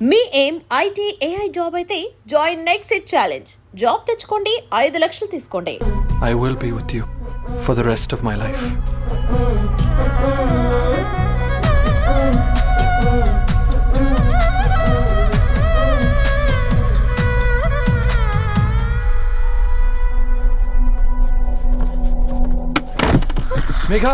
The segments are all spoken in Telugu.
మీ ఏం ఐటీ ఏఐ జాబ్ అయితే join next it challenge. Job తెచ్చుకోండి ఐదు లక్షలు తీసుకోండి. I will be with you for the rest of my life. Megha.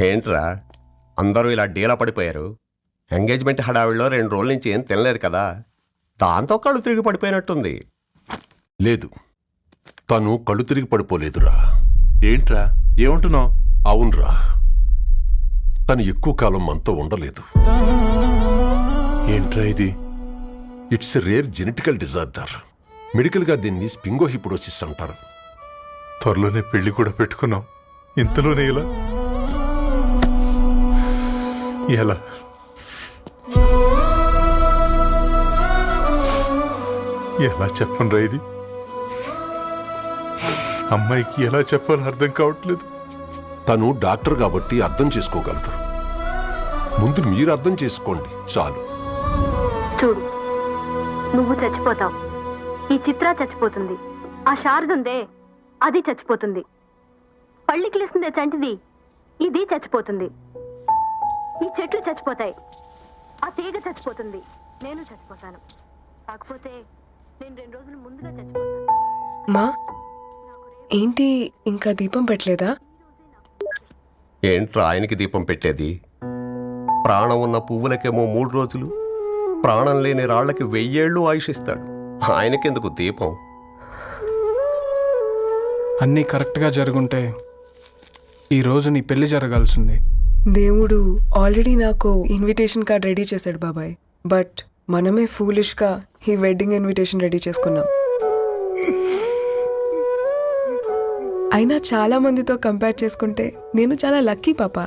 ఏంట్రా? అందరూ ఇలా డీలా పడిపోయారు. ఎంగేజ్మెంట్ హడావిడిలో రెండు రోజుల నుంచి ఏం తినలేదు కదా. దాంతో కళ్ళు తిరిగి పడిపోయినట్టుంది. లేదు. తను కళ్ళు తిరిగి పడిపోలేదురా. ఏంట్రా? ఏమంటున్నావు? అవునరా. తను ఎక్కువ కాలం మనతో ఉండలేదు. ఏంట్రా ఇది? It's rare genetical disorder. మెడికల్గా దీన్ని స్పింగోహిపుడోసిస్ అంటారు. త్వరలోనే పెళ్ళి కూడా పెట్టుకున్నాం ఇంతలోనే ఇలా ఎలా ఎలా చెప్పనురా ఇది. అమ్మాయికి ఎలా చెప్పాలో అర్థం కావట్లేదు. తను డాక్టర్ కాబట్టి అర్థం చేసుకోగలదు. ముందు మీరు అర్థం చేసుకోండి చాలు. చూడు నువ్వు చచ్చిపోతావు. ఈ చిత్ర చచ్చిపోతుంది. ఆ శారదుందే అది చచ్చిపోతుంది. పళ్ళికిలిస్తుందే చంటిది ఇది చచ్చిపోతుంది. ఈ చెట్లు చచ్చిపోతాయి. ఆ తీగ చచ్చిపోతుంది. నేను చచ్చిపోతాను. కాకపోతే నేను రెండు రోజులు ముందుగా చచ్చిపోతాను. మా ఏంటి ఇంకా దీపం పెట్టలేదా? ఏంట్రా ఆయనకి దీపం పెట్టేది? ప్రాణం ఉన్న పువ్వులకేమో మూడు రోజులు. ప్రాణం లేని రాళ్ళకి వెయ్యేళ్ళు ఆయుషిస్తాడు. ఆయనకెందుకు దీపం? అన్నీ కరెక్ట్గా జరుగుంటే ఈరోజు నీ పెళ్ళి జరగాల్సింది. దేవుడు ఆల్రెడీ నాకు ఇన్విటేషన్ కార్డ్ రెడీ చేశాడు బాబాయ్. బట్ మనమే ఫూలిష్గా ఈ వెడ్డింగ్ ఇన్విటేషన్ రెడీ చేసుకున్నాం. అయినా చాలా మందితో కంపేర్ చేసుకుంటే నేను చాలా లక్కీ పాప.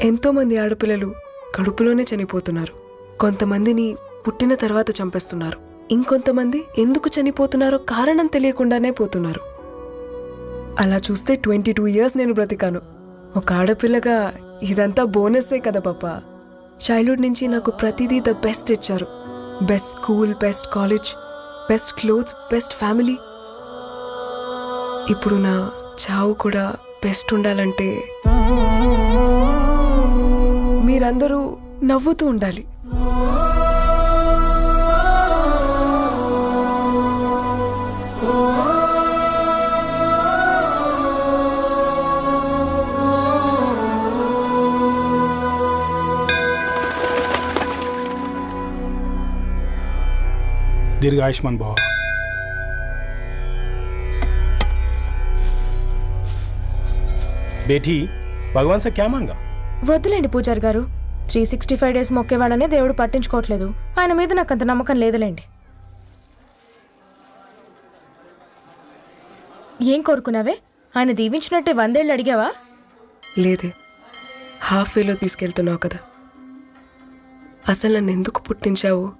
ఎంతో మంది ఆడపిల్లలు కడుపులోనే చనిపోతున్నారు. కొంతమందిని పుట్టిన తర్వాత చంపేస్తున్నారు. ఇంకొంతమంది ఎందుకు చనిపోతున్నారో కారణం తెలియకుండానే పోతున్నారు. అలా చూస్తే ట్వంటీ టూ ఇయర్స్ నేను బ్రతికాను. ఒక ఆడపిల్లగా ఇదంతా బోనస్సే కదా పాప. చైల్డ్హుడ్ నుంచి నాకు ప్రతిదీ ద బెస్ట్ ఇచ్చారు. Best school best college best clothes best family ఇప్పుడు నా చావు కూడా బెస్ట్ ఉండాలంటే మీరందరూ నవ్వుతూ ఉండాలి. ఆయుష్మాన్ భావ బేటీ భగవాన్ సార్ క్యామాంగా వద్దులేండి పూజారి గారు. త్రీ సిక్స్టీ ఫైవ్ డేస్ మొక్కేవాళ్ళని దేవుడు పట్టించుకోవట్లేదు. ఆయన మీద నాకు అంత నమ్మకం లేదులేండి. ఏం కోరుకున్నావే? ఆయన దీవించినట్టే వందేళ్ళు అడిగావా? లేదే. హాఫ్ వేలో తీసుకెళ్తున్నావు కదా. అసలు నన్ను ఎందుకు పుట్టించావు?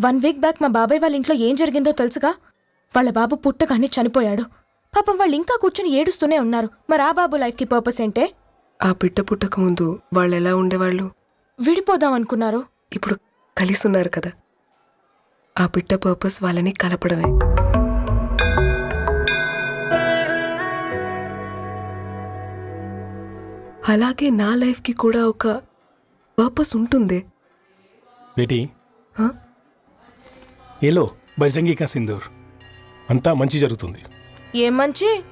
వన్ వీక్ బ్యాక్ మా బాబాయ్ వాళ్ళ ఇంట్లో ఏం జరిగిందో తెలుసుగా? వాళ్ళ బాబు పుట్టగానే చనిపోయాడు. పాపం వాళ్ళు ఇంకా కూర్చొని ఏడుస్తూనే ఉన్నారు. మరి ఆ బాబు లైఫ్కి పర్పస్ ఏంటే? ఆ పిట్ట పుట్టక ముందు వాళ్ళు ఎలా ఉండేవాళ్ళు? విడిపోదాం అనుకున్నారు. ఇప్పుడు కలిసి ఉన్నారు కదా. ఆ పిట్ట పర్పస్ వాళ్ళని కలపడమే. అలాగే నా లైఫ్కి కూడా ఒక పర్పస్ ఉంటుంది. बेटी ఏలో లో బజరంగి కా సింధూర్. అంతా మంచి జరుగుతుంది. ఏం మంచి?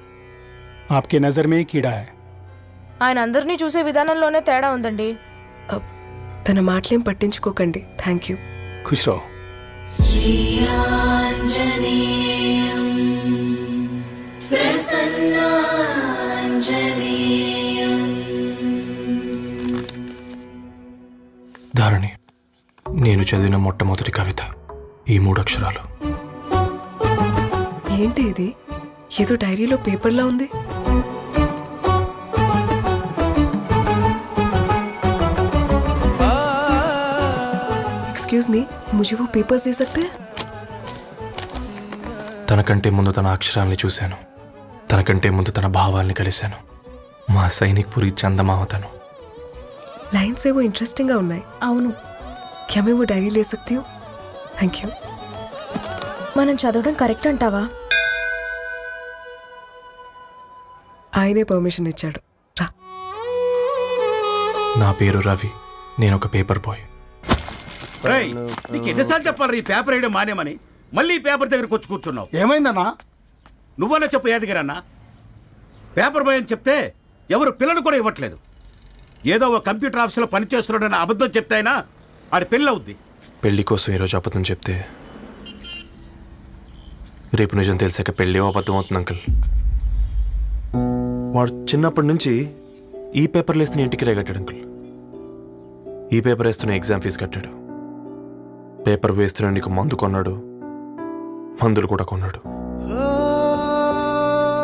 ఆప్కే నజర్ మే కీడా హై. ఆయన అందరినీ చూసే విధానంలోనే తేడా ఉందండి. తన మాటలేం పట్టించుకోకండి. Thank you. ఖుష్ ధారణి నేను చదివిన మొట్టమొదటి కవిత. ఈ మూడు అక్షరాలు ఏంటి ఇది ఏదో డైరీలో పేపర్లా ఉంది एक्सक्यूज मी मुझे वो पेपर्स दे सकते हैं తనకంటే ముందు తన అక్షరాల్ని చూశాను తనకంటే ముందు తన భావాల్ని కలిశాను మా సైనిక్ పురి చందమామ తను लाइन्स है वो इंटरेस्टिंग గా ఉన్నాయి అవును क्या मैं वो डायरी ले सकती हूँ థ్యాంక్ యూ మనం చదవడం కరెక్ట్ అంటావా? ఆయనే పర్మిషన్ ఇచ్చాడు. రా. నా పేరు రవి. నేను ఒక పేపర్ బాయ్. నీకు ఎన్నిసార్లు చెప్పాలి ఈ పేపర్ వేయడం మానేమని? మళ్ళీ ఈ పేపర్ దగ్గరకు వచ్చి కూర్చున్నావు. ఏమైందన్నా? నువ్వన్నా చెప్పు ఏదిగరన్నా పేపర్ బాయ్ అని చెప్తే ఎవరు పిల్లలు కూడా ఇవ్వట్లేదు. ఏదో ఒక కంప్యూటర్ ఆఫీస్లో పనిచేస్తున్నాడని అబద్ధం చెప్తే అయినా ఆడి పెళ్ళి అవుద్ది పెళ్ళి కోసం ఈరోజు అబద్ధం చెప్తే రేపు నిజం తెలిసాక పెళ్ళి అబద్ధం అవుతుంది అంకుల్. వాడు చిన్నప్పటి నుంచి ఈ పేపర్లు వేస్తున్న ఇంటికి రేగట్టాడు అంకుల్. ఈ పేపర్ వేస్తున్న ఎగ్జామ్ ఫీజు కట్టాడు. పేపర్ వేస్తున్న నీకు మందు కొన్నాడు. మందులు కూడా కొన్నాడు.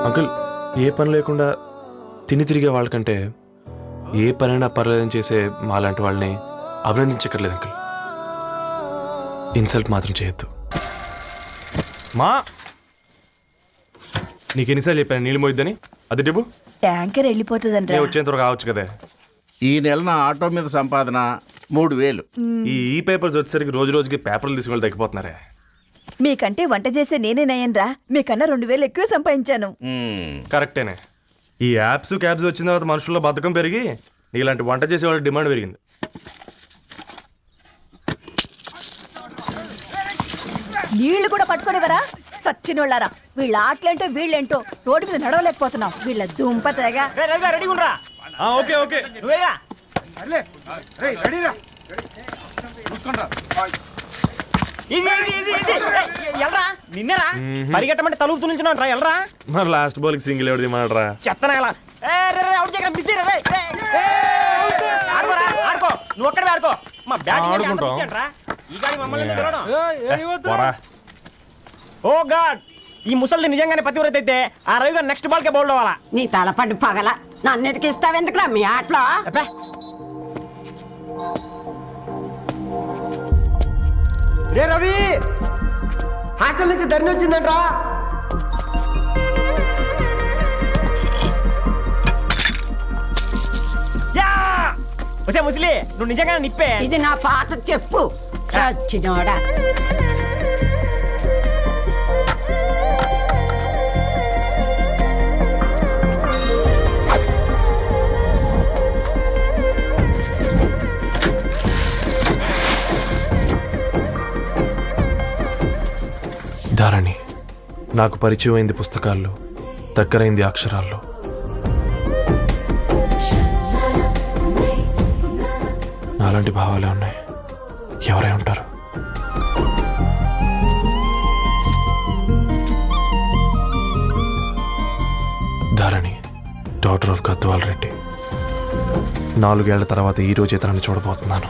అంకుల్ ఏ పని లేకుండా తిని తిరిగే వాళ్ళకంటే ఏ పనైనా పర్లేదని చేసే మాలాంటి వాళ్ళని అభినందించక్కర్లేదు అంకుల్. ఇన్సల్ట్ మాత్రం చేయొద్దు. మా! నీకు ఎన్నిసార్లు చెప్పాను నీళ్ళు మోయిద్దని? అది డిబు ట్యాంకర్ వెళ్ళిపోతుందండి నేను వచ్చేంత వరకు కావచ్చు కదా. ఈ నెల నా ఆటో మీద సంపాదన మూడు వేలు. ఈ ఈ పేపర్స్ వచ్చేసరికి రోజు రోజుకి పేపర్లు తీసుకుని తగ్గిపోతున్నారే. మీకంటే వంట చేసే నేనే నయ్యన్రా మీకన్నా రెండు వేలు ఎక్కువ సంపాదించాను. కరెక్టేనే. ఈ యాప్స్ క్యాబ్స్ వచ్చిన తర్వాత మనుషుల్లో బద్ధకం పెరిగి ఇలాంటి వంట చేసే వాళ్ళ డిమాండ్ పెరిగింది. నీళ్ళు కూడా పట్టుకునేవరా సచ్చినోళ్ళారా. వీళ్ళ ఆటలేంటో వీళ్ళేంటో రోడ్డు మీద నడవలేకపోతున్నాం. వీళ్ళ దుంప తెగ. Okay okay. నిన్నరా? పరిగెట్టమంటే తలుపుతూ నుంచి రా ఎల్రా? మరి లాస్ట్ బాల్కి సింగిల్ ఎవరిది మాడరా చెత్తనా ఎలా? అవుట్ మిస్ ఆడుకోరా, ఆడుకో. నువ్వు ఒక్కడే ఆడుకో. మా ఆడుకుంటాం. ఎందుకు ఓ గాడ్ ఈ ముసలి నిజంగానే పతివ్రత అయితే ఆ రవి గారు నెక్స్ట్ బాల్ కే బౌల్డ్ అవ్వాలా? నీ తలపండు పగల. నన్నిటికి ఇస్తావెందుకురా మీ ఆటలో. రే రవి హాస్టల్ నుంచి ధరణి వచ్చిందంట్రా. ముసలి నువ్వు నిజంగానే నిప్పే. ఇది నా పాత చెప్పు. చచ్చినోడా? ధారణి నాకు పరిచయమైంది పుస్తకాల్లో దగ్గరైంది అక్షరాల్లో. నాలాంటి భావాలే ఉన్నాయి. ఎవరై ఉంటారు? Dharani doctor of Gadwal Reddy. నాలుగేళ్ళ తర్వాత ఈ రోజు ఇతరాన్ని చూడబోతున్నాను.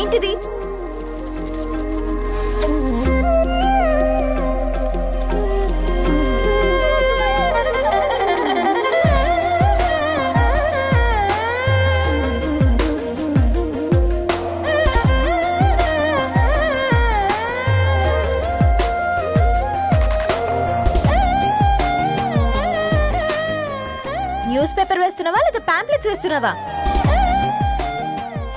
ఏంటిది? న్యూస్ పేపర్ వేస్తున్నావా? లేదా పాంప్లెట్స్ వేస్తున్నావా?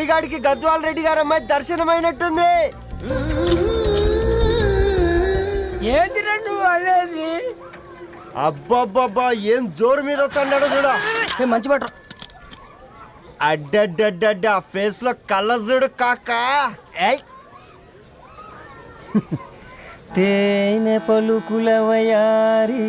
రవిగాడికి గద్వాల్ రెడ్డి గారు అమ్మాయి దర్శనమైనట్టుంది. ఏంటి రెండు అనేది అబ్బబ్బబ్బా ఏం జోరు మీద వస్తున్నాడో చూడ. మంచి బట్ట అడ్డడ్డడ్డ ఆ ఫేస్లో కళ్ళ చూడు కాకా. ఏయ్. తేనె పలుకుల వయారి.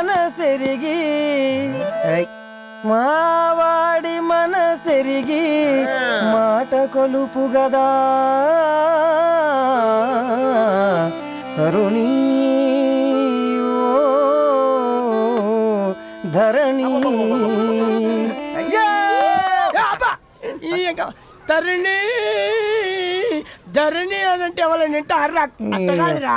మనసెరిగి మావాడి మనసెరిగి మాట కొలుపు గదా. తరుణీ ధరణి. తరుణి ధరణి అని అంటే ఎవరైనా అంటే అర్రా అట్ట కాదురా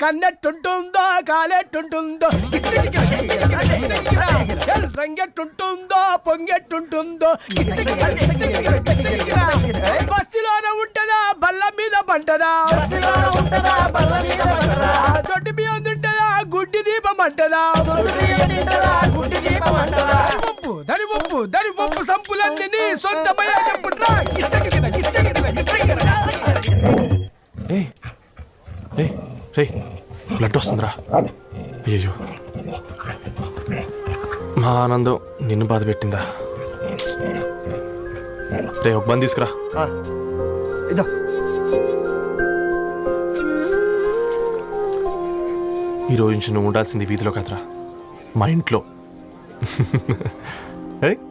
కన్నెట్టుంటుందో కాలెట్టుంటుందో రంగెట్టుంటుందో పొంగెట్టుంటుందో బస్సులోనే ఉంటదా బల్ల మీద పంటదా? దొడ్డి బియ్యం ఉంటుందా గుడ్డి దీపం అంటదా? పప్పు దరి పప్పు దరి పప్పు సంపులన్నీ సొంత సొంతమయ్యా మా ఆనందం నిన్ను బాధ పెట్టిందా? రే ఒక బంద్ తీసుకురా. ఇదో. ఈ రోజు నుంచి నువ్వు ఉండాల్సింది వీధిలో కదరా మా ఇంట్లో.